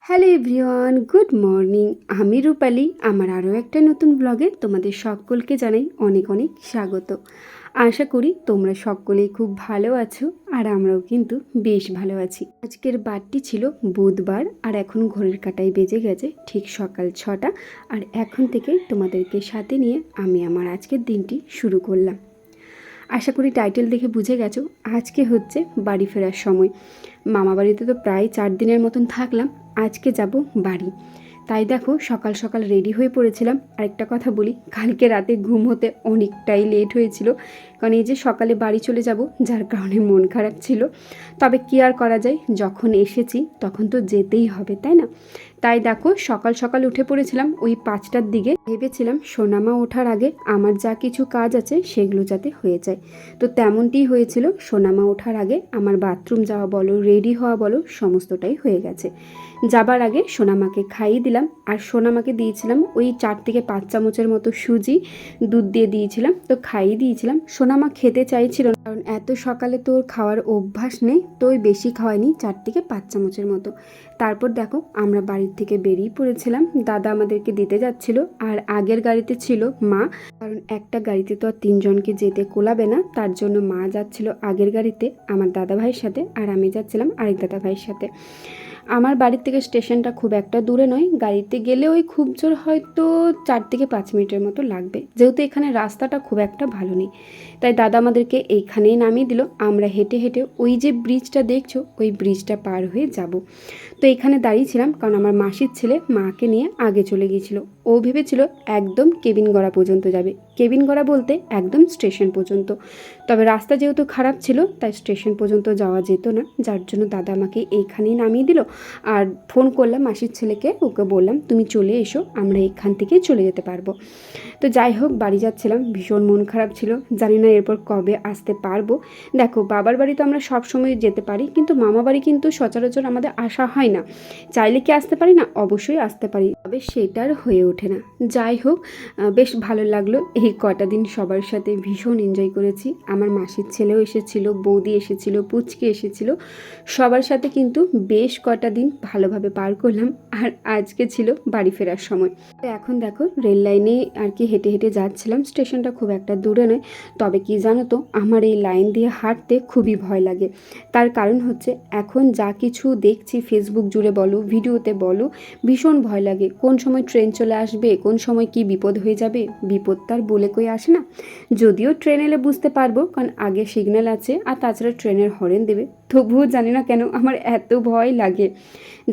Hello everyone, good morning. আমি রূপালি। আমার আরও একটা নতুন ব্লগে তোমাদের সকলকে জানাই অনেক অনেক স্বাগত। আশা করি তোমরা সকলেই খুব ভালো আছো আর আমরাও কিন্তু বেশ ভালো আছি। আজকের বারটি ছিল বুধবার আর এখন ঘড়ির কাটায় বেজে গেছে ঠিক সকাল ছটা। আর এখন থেকে তোমাদেরকে সাথে নিয়ে আমি আমার আজকের দিনটি শুরু করলাম। আশা করি টাইটেল দেখে বুঝে গেছো, আজকে হচ্ছে বাড়ি ফেরার সময়। মামা বাড়িতে তো প্রায় চার দিনের মতন থাকলাম, আজকে যাব বাড়ি। তাই দেখো, সকাল সকাল রেডি হয়ে পড়েছিলাম। আরেকটা কথা বলি, কালকে রাতে ঘুম হতে অনেকটাই লেট হয়েছিল, কারণ এই যে সকালে বাড়ি চলে যাব, যার কারণে মন খারাপ ছিল। তবে কি আর করা যায়, যখন এসেছি তখন তো যেতেই হবে, তাই না? তাই দেখো, সকাল সকাল উঠে পড়েছিলাম ওই পাঁচটার দিকে। ভেবেছিলাম সোনামা ওঠার আগে আমার যা কিছু কাজ আছে সেগুলো যাতে হয়ে যায়। তো তেমনটিই হয়েছিল, সোনামা ওঠার আগে আমার বাথরুম যাওয়া বলো, রেডি হওয়া বলো, সমস্তটাই হয়ে গেছে। যাবার আগে সোনামাকে খাইয়ে দিলাম আর সোনামাকে দিয়েছিলাম ওই চার থেকে পাঁচ চামচের মতো সুজি, দুধ দিয়ে দিয়েছিলাম, তো খাইয়ে দিয়েছিলাম। সোনামা খেতে চাইছিল কারণ এত সকালে তোর খাওয়ার অভ্যাস নেই তো ওই বেশি খাওয়ায়নি চার থেকে পাঁচ চামচের মতো। তারপর দেখো, আমরা বাড়ির থেকে বেরিয়ে পড়েছিলাম। দাদা আমাদেরকে দিতে যাচ্ছিল, আর আগের গাড়িতে ছিল মা। কারণ একটা গাড়িতে তো আর তিনজনকে যেতে কোলাবে না, তার জন্য মা যাচ্ছিল আগের গাড়িতে, আমার দাদা ভাইয়ের সাথে, আর আমি যাচ্ছিলাম আরেক দাদা ভাইয়ের সাথে। আমার বাড়ির থেকে স্টেশনটা খুব একটা দূরে নয়, গাড়িতে গেলে ওই খুব জোর হয়তো চার থেকে পাঁচ মিনিটের মতো লাগবে। যেহেতু এখানে রাস্তাটা খুব একটা ভালো নেই, তাই দাদা আমাদেরকে এইখানেই নামিয়ে দিল। আমরা হেঁটে হেঁটে ওই যে ব্রিজটা দেখছ, ওই ব্রিজটা পার হয়ে যাব। তো এখানে দাঁড়িয়েছিলাম কারণ আমার মাসির ছেলে মাকে নিয়ে আগে চলে গিয়েছিল। ও ভেবেছিল একদম কেবিন গড়া পর্যন্ত যাবে। কেবিন গড়া বলতে একদম স্টেশন পর্যন্ত। তবে রাস্তা যেহেতু খারাপ ছিল, তাই স্টেশন পর্যন্ত যাওয়া যেত না। যার জন্য দাদা আমাকে এইখানেই নামিয়ে দিল। আর ফোন করলাম মাসির ছেলেকে, ওকে বললাম, তুমি চলে এসো, আমরা এখান থেকে চলে যেতে পারব। তো যাই হোক, বাড়ি যাচ্ছিলাম, ভীষণ মন খারাপ ছিল। জানি না এরপর কবে আসতে পারব। দেখো, বাবার বাড়ি তো আমরা সব সময় যেতে পারি, কিন্তু মামা বাড়ি কিন্তু সচরাচর আমাদের আসা হয় না। চাইলে কি আসতে পারি না? অবশ্যই আসতে পারি। তবে সেটার হয়ে ওঠে না। যাই হোক বেশ ভালো লাগল। এই কটা দিন সবার সাথে ভীষণ এনজয় করেছি। আমার মাসির ছেলেও এসেছিল, বৌদি এসেছিল, পুচকে এসেছিল। সবার সাথে কিন্তু বেশ কটা দিন ভালোভাবে পার করলাম। আর আজকে ছিল বাড়ি ফেরার সময়। তো এখন দেখো, রেল লাইনে আর কি হেঁটে হেঁটে যাচ্ছিলাম। স্টেশনটা খুব একটা দূরে নয়। তবে কি জানো তো, আমার এই লাইন দিয়ে হাঁটতে খুবই ভয় লাগে। তার কারণ হচ্ছে, এখন যা কিছু দেখছি ফেসবুক জুড়ে বলো, ভিডিওতে বলো, ভীষণ ভয় লাগে। কোন সময় ট্রেন চলে আসবে, কোন সময় কি বিপদ হয়ে যাবে, বিপদ তার বলে কই আসে না। যদিও ট্রেন এলে বুঝতে পারব, কারণ আগে সিগন্যাল আছে, আর তাছাড়া ট্রেনের হরেন দেবে। তবুও জানি না কেন আমার এত ভয় লাগে।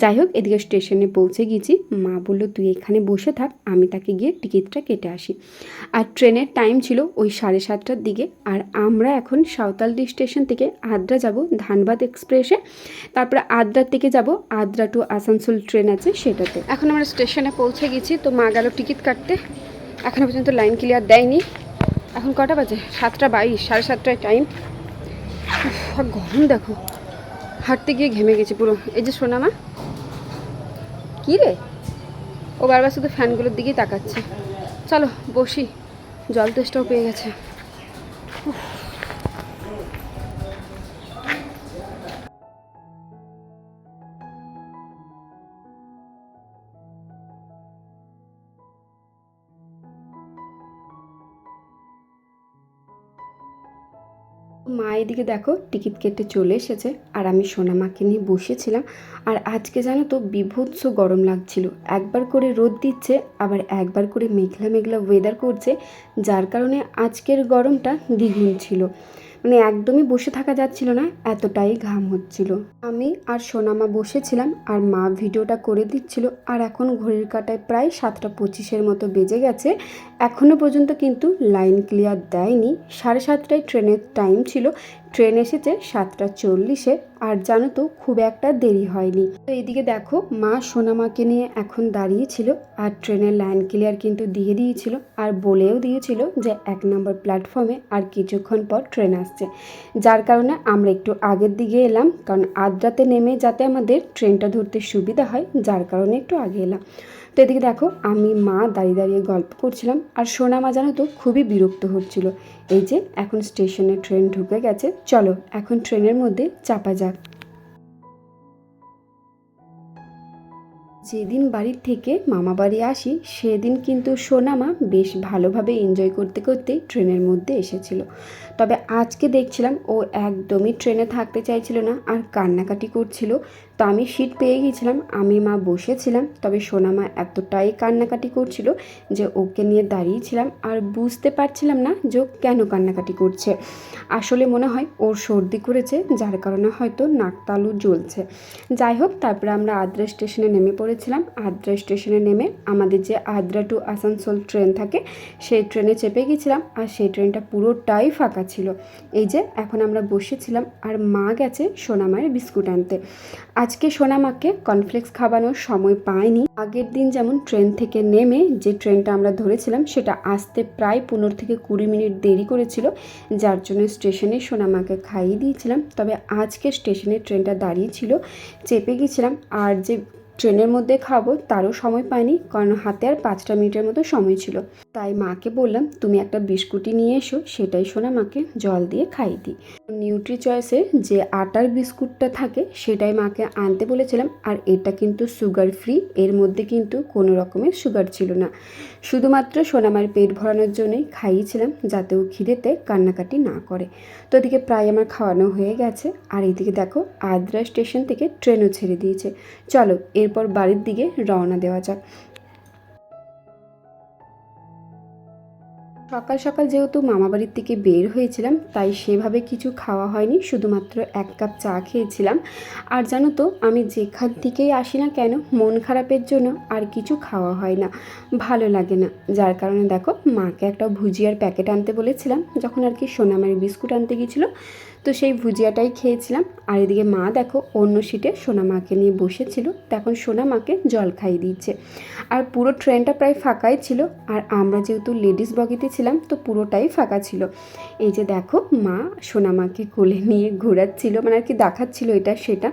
যাই হোক এদিকে স্টেশনে পৌঁছে গেছি। মা বলল, তুই এখানে বসে থাক, আমি তাকে গিয়ে টিকিটটা কেটে আসি। আর ট্রেনের টাইম ছিল ওই সাড়ে সাতটার দিকে। আর আমরা এখন সাঁওতালদি স্টেশন থেকে আদ্রা যাব, ধানবাদ এক্সপ্রেসে। তারপরে আদ্রার থেকে যাব, আদ্রা টু আসানসোল ট্রেন আছে সেটাতে। এখন আমরা স্টেশনে পৌঁছে গেছি, তো মা গেল টিকিট কাটতে। এখনও পর্যন্ত লাইন ক্লিয়ার দেয়নি। এখন কটা বাজে? সাতটা বাইশ, সাড়ে সাতটায় টাইম। আর গরম দেখো। হাঁটতে গিয়ে ঘেমে গেছি পুরো। এই যে সোনামা কী রে? ও বারবার শুধু ফ্যানগুলোর দিকেই তাকাচ্ছে। চলো, বসি। জল তেষ্টাও পেয়ে গেছে। মা এদিকে দেখো, টিকিট কেটে চলে এসেছে। আর আমি সোনামাকে নিয়ে বসেছিলাম। আর আজকে জানো তো বিভৎস গরম লাগছিল। একবার করে রোদ দিচ্ছে, আবার একবার করে মেঘলা মেঘলা ওয়েদার করছে, যার কারণে আজকের গরমটা দ্বিগুণ ছিল। মানে একদমই বসে থাকা যাচ্ছিল না, এতটাই ঘাম হচ্ছিল। আমি আর সোনামা বসেছিলাম আর মা ভিডিওটা করে দিচ্ছিল আর এখন ঘড়ির কাটায় প্রায় সাতটা পঁচিশের মতো বেজে গেছে এখনও পর্যন্ত কিন্তু লাইন ক্লিয়ার দেয়নি। সাড়ে সাতটায় ট্রেনের টাইম ছিল ট্রেন এসেছে সাতটা চল্লিশে, আর জানো তো, খুব একটা দেরি হয়নি। তো এইদিকে দেখো, মা সোনামাকে নিয়ে এখন দাঁড়িয়েছিল, আর ট্রেনের লাইন ক্লিয়ার কিন্তু দিয়ে দিয়েছিল, আর বলেও দিয়েছিল যে এক নম্বর প্ল্যাটফর্মে আর কিছুক্ষণ পর ট্রেন আসছে। যার কারণে আমরা একটু আগের দিকে এলাম, কারণ আদ্রাতে নেমে যাতে আমাদের ট্রেনটা ধরতে সুবিধা হয়, যার কারণে একটু আগে এলাম। তো এদিকে দেখো, আমি মা দাঁড়িয়ে দাঁড়িয়ে গল্প করছিলাম, আর সোনা মা জানো তো খুবই বিরক্ত হচ্ছিল। এই যে, এখন স্টেশনে ট্রেন ঢুকে গেছে চলো, এখন ট্রেনের মধ্যে চাপা যাক। যেদিন বাড়ির থেকে মামা বাড়ি আসি, সেদিন কিন্তু সোনামা বেশ ভালোভাবে এনজয় করতে করতে ট্রেনের মধ্যে এসেছিল। তবে আজকে দেখছিলাম ও একদমই ট্রেনে থাকতে চাইছিল না আর কান্নাকাটি করছিল। আমি সিট পেয়ে গিয়েছিলাম, আমি মা বসেছিলাম, তবে সোনা সোনামা এতটাই কান্নাকাটি করছিল যে ওকে নিয়ে দাঁড়িয়েছিলাম আর বুঝতে পারছিলাম না যে কেন কান্নাকাটি করছে। আসলে মনে হয় ওর সর্দি করেছে, যার কারণে হয়তো নাক তালু জ্বলছে। যাই হোক, তারপরে আমরা আদ্রা স্টেশনে নেমে পড়েছিলাম। আদ্রা স্টেশনে নেমে আমাদের যে আদ্রা টু আসানসোল ট্রেন থাকে, সেই ট্রেনে চেপে গেছিলাম আর সেই ট্রেনটা পুরোটাই ফাঁকা ছিল। এই যে, এখন আমরা বসেছিলাম আর মা গেছে সোনামায়ের বিস্কুট আনতে। আজকে সোনামাকে কনফ্লেক্স খাওয়ানোর সময় পায়নি আগের দিন যেমন ট্রেন থেকে নেমে যে ট্রেনটা আমরা ধরেছিলাম, সেটা আসতে প্রায় পনেরো থেকে কুড়ি মিনিট দেরি করেছিল, যার জন্য স্টেশনে সোনামাকে খাইয়ে দিয়েছিলাম। তবে আজকে স্টেশনে ট্রেনটা দাঁড়িয়ে ছিল চেপে গেছিলাম, আর যে ট্রেনের মধ্যে খাব তারও সময় পাইনি, কারণ হাতে আর পাঁচটা মিনিটের মতো সময় ছিল। তাই মাকে বললাম, তুমি একটা বিস্কুটি নিয়ে এসো, সেটাই শোনা মাকে জল দিয়ে খাইয়ে দিই। নিউট্রি চয়েসের যে আটার বিস্কুটটা থাকে, সেটাই মাকে আনতে বলেছিলাম। আর এটা কিন্তু সুগার ফ্রি এর মধ্যে কিন্তু কোনো রকমের সুগার ছিল না। শুধুমাত্র সোনামার পেট ভরানোর জন্যই খাইয়েছিলাম, যাতে ও খিদেতে কান্নাকাটি না করে। তো এদিকে প্রায় আমার খাওয়ানো হয়ে গেছে। আর এদিকে দেখো, আদ্রা স্টেশন থেকে ট্রেনও ছেড়ে দিয়েছে। চলো, এরপর বাড়ির দিকে রওনা দেওয়া যাক। সকাল সকাল যেহেতু মামাবাড়ির থেকে বের হয়েছিলাম, তাই সেভাবে কিছু খাওয়া হয়নি, শুধুমাত্র এক কাপ চা খেয়েছিলাম। আর জানো তো, আমি যেখান থেকেই আসি না কেন, মন খারাপের জন্য আর কিছু খাওয়া হয় না, ভালো লাগে না। যার কারণে দেখো, মাকে একটা ভুজিয়ার প্যাকেট আনতে বলেছিলাম, যখন আর কি সোনামারি বিস্কুট আনতে গিয়েছিল তো সেই ভুজিয়াটাই খেয়েছিলাম। আর এদিকে মা দেখো অন্য সিটে সোনা মাকে নিয়ে বসেছিল। তখন সোনা মাকে জল খাইয়ে দিচ্ছে। আর পুরো ট্রেনটা প্রায় ফাঁকাই ছিল। আর আমরা যেহেতু লেডিস বগিতে ছিলাম, তো পুরোটাই ফাঁকা ছিল। এই যে দেখো মা সোনামাকে কোলে নিয়ে ঘোরাচ্ছিল। মানে আর কি দেখাচ্ছিল এটা সেটা।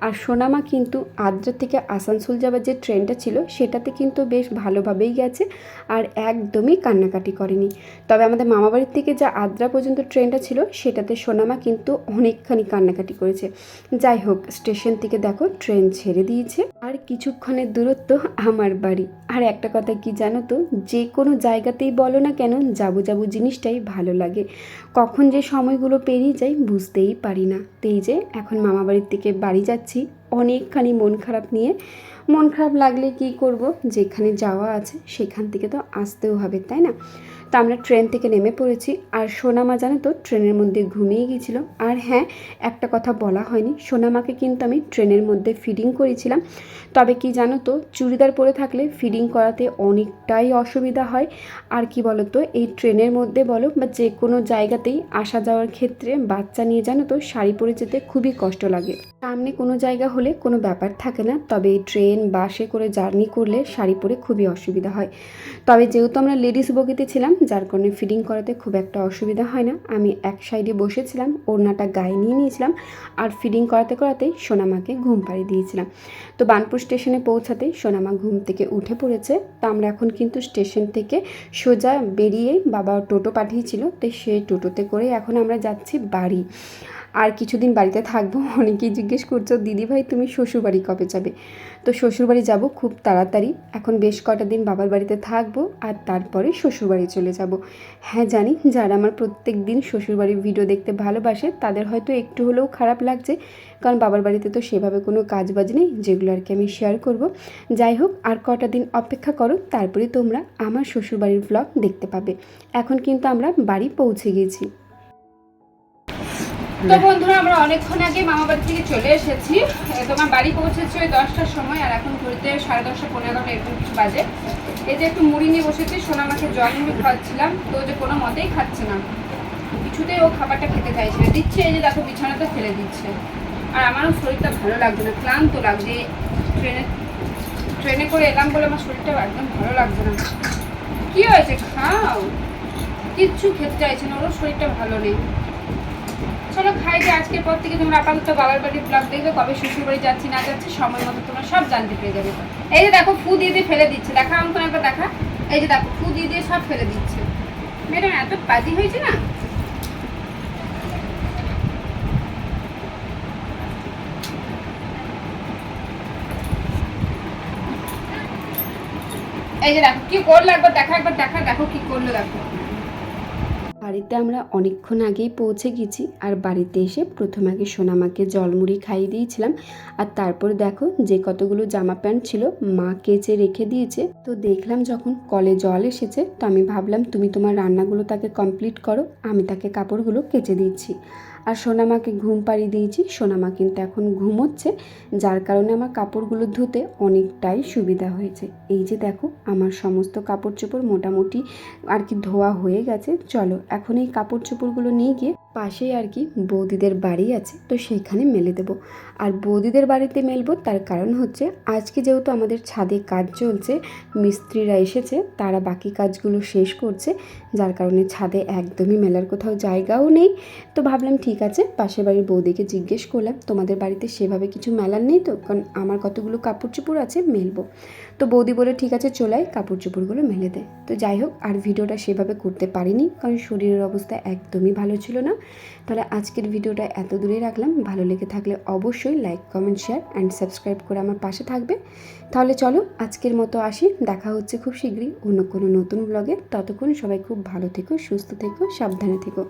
আর সোনামা কিন্তু আদ্রা থেকে আসানসোল যাওয়ার যে ট্রেনটা ছিল, সেটাতে কিন্তু বেশ ভালোভাবেই গেছে। আর একদমই কান্নাকাটি করেনি। তবে আমাদের মামাবাড়ির থেকে যা আদ্রা পর্যন্ত ট্রেনটা ছিল, সেটাতে সোনামা কিন্তু অনেকখানি কান্নাকাটি করেছে। যাই হোক, স্টেশন থেকে দেখো ট্রেন ছেড়ে দিয়েছে। আর কিছুক্ষণের দূরত্ব আমার বাড়ি। আর একটা কথা কি জানো তো? যে কোনো জায়গাতেই বলো না কেন যাব যাব জিনিসটাই ভালো লাগে। কখন যে সময়গুলো পেরিয়ে যায় বুঝতেই পারি না। তো এই যে, এখন মামা বাড়ির থেকে বাড়ি যাচ্ছি। অনেকখানি মন খারাপ নিয়ে। মন খারাপ লাগলে কি করব? যেখানে যাওয়া আছে, সেখান থেকে তো আসতেও হবে, তাই না? তো আমরা ট্রেন থেকে নেমে পড়েছি। আর সোনামা জানো তো, ট্রেনের মধ্যে ঘুমিয়ে গিয়েছিল। আর হ্যাঁ একটা কথা বলা হয়নি। সোনামাকে কিন্তু আমি ট্রেনের মধ্যে ফিডিং করেছিলাম। তবে কি জানো তো, চুড়িদার পরে থাকলে ফিডিং করাতে অনেকটাই অসুবিধা হয়। আর কি বলো তো এই ট্রেনের মধ্যে বলো বা যে কোনো জায়গাতেই আসা যাওয়ার ক্ষেত্রে বাচ্চা নিয়ে জানো তো, শাড়ি পরে যেতে খুবই কষ্ট লাগে। সামনে কোনো জায়গা হলে কোনো ব্যাপার থাকে না। তবে ট্রেন, বাসে করে জার্নি করলে শাড়ি পরে খুবই অসুবিধা হয়। তবে যেহেতু আমরা লেডিস বগিতে ছিলাম যার কারণে ফিডিং করাতে খুব একটা অসুবিধা হয় না। আমি এক সাইডে বসেছিলাম, ওড়নাটা গায়ে নিয়ে নিয়েছিলাম আর ফিডিং করাতে করাতেই সোনামাকে ঘুম পাড়িয়ে দিয়েছিলাম। তো বানপুর স্টেশনে পৌঁছাতেই সোনামা ঘুম থেকে উঠে পড়েছে। তা আমরা এখন কিন্তু স্টেশন থেকে সোজা বেরিয়ে বাবা টোটো পাঠিয়েছিল, তো সেই টোটোতে করে এখন আমরা যাচ্ছি বাড়ি। আর কিছুদিন বাড়িতে থাকব, অনেকেই জিজ্ঞেস করছ, দিদি ভাই, তুমি শ্বশুরবাড়ি কবে যাবে? তো শ্বশুরবাড়ি যাব খুব তাড়াতাড়ি। এখন বেশ কটা দিন বাবার বাড়িতে থাকব আর তারপরে শ্বশুরবাড়ি চলে যাব। হ্যাঁ জানি, যারা আমার প্রত্যেক দিন শ্বশুরবাড়ির ভিডিও দেখতে ভালোবাসে, তাদের হয়তো একটু হলেও খারাপ লাগছে। কারণ বাবার বাড়িতে তো সেভাবে কোনো কাজ বাজ নেই, যেগুলো আর কি আমি শেয়ার করব। যাই হোক, আর কটা দিন অপেক্ষা করো, তারপরে তোমরা আমার শ্বশুরবাড়ির ব্লগ দেখতে পাবে। এখন কিন্তু আমরা বাড়ি পৌঁছে গেছি। তো বন্ধুরা, আমরা অনেকক্ষণ আগে মামা বাড়ি থেকে চলে এসেছি। তোমার বাড়ি পৌঁছেছি ওই দশটার সময়, আর এখন ঘুরতে সাড়ে দশটা, পনেরো এগারোটা, এরকম কিছু বাজে। এই যে একটু মুড়ি নিয়ে বসেছি, সোনা মাকে জল মুড়ি খাওয়াচ্ছিলাম তো যে কোনো মতেই খাচ্ছে না। কিছুতেই ও খাবারটা খেতে চাইছে না। দিচ্ছে, এই যে দেখো বিছানাতে ফেলে দিচ্ছে। আর আমারও শরীরটা ভালো লাগছে না, ক্লান্ত লাগছে। ট্রেনে ট্রেনে করে এলাম বলে আমার শরীরটা একদম ভালো লাগছে না। কি হয়েছে? খাও। কিচ্ছু খেতে চাইছে না, ওরও শরীরটা ভালো নেই। চলো খাই যে আজকের পর থেকে তোমরা আপাতত বাবার বাড়ির ব্লগ দেখবে, কবে শ্বশুর বাড়ি যাচ্ছি, না যাচ্ছি, সময় মতো তোমরা সব জানতে পেরে যাবে। এই যে দেখো, ফু দিয়ে দিয়ে ফেলে দিচ্ছে। দেখা অঙ্কন একবার দেখা। এই যে দেখো, ফু দিয়ে দিয়ে সব ফেলে দিচ্ছে। ম্যাডাম এত পাজি হয়েছে না? এই যে দেখো, কি করল একবার দেখা একবার দেখা, দেখো কি করল, দেখো। বাড়িতে আমরা অনেকক্ষণ আগেই পৌঁছে গেছি আর বাড়িতে এসে প্রথম আগে সোনামাকে জলমুড়ি খাইয়ে দিয়েছিলাম। আর তারপর দেখো যে কতগুলো জামা প্যান্ট ছিল মা কেচে রেখে দিয়েছে। তো দেখলাম যখন কলে জল এসেছে, তো আমি ভাবলাম তুমি তোমার রান্নাগুলো তাকে কমপ্লিট করো, আমি তাকে কাপড়গুলো কেচে দিচ্ছি। আর সোনামাকে ঘুম পাড়িয়ে দিয়েছি। সোনামা কিন্তু এখন ঘুমোচ্ছে, যার কারণে আমার কাপড়গুলো ধুতে অনেকটাই সুবিধা হয়েছে। এই যে দেখো, আমার সমস্ত কাপড় চোপড় মোটামুটি আর কি ধোয়া হয়ে গেছে। চলো, এখন এই কাপড় চোপড়গুলো নিয়ে গিয়ে পাশেই আর কি বৌদিদের বাড়ি আছে, তো সেইখানে মেলে দেবো। আর বৌদিদের বাড়িতে মেলবো তার কারণ হচ্ছে, আজকে যেহেতু আমাদের ছাদে কাজ চলছে, মিস্ত্রিরা এসেছে, তারা বাকি কাজগুলো শেষ করছে, যার কারণে ছাদে একদমই মেলার কোথাও জায়গাও নেই। তো ভাবলাম ঠিক আছে, পাশের বাড়ির বৌদিকে জিজ্ঞেস করলাম, তোমাদের বাড়িতে সেভাবে কিছু মেলার নেই তো? কারণ আমার কতগুলো কাপড় চোপড় আছে, মেলবো। তো বৌদি বলে, ঠিক আছে চলাই কাপড় চোপড়গুলো মেলে দে। তো যাই হোক, আর ভিডিওটা সেভাবে করতে পারিনি, কারণ শরীরের অবস্থা একদমই ভালো ছিল না। তাহলে আজকের ভিডিওটা এত দূরে রাখলাম। ভালো লেগে থাকলে অবশ্যই like comment share and subscribe করে আমার পাশে থাকবে। তাহলে চলো, আজকের মতো আসি। দেখা হচ্ছে খুব শীঘ্রই অন্য কোনো নতুন ব্লগে ততক্ষণ সবাই খুব ভালো থেকো, সুস্থ থেকো, সাবধানে থেকো।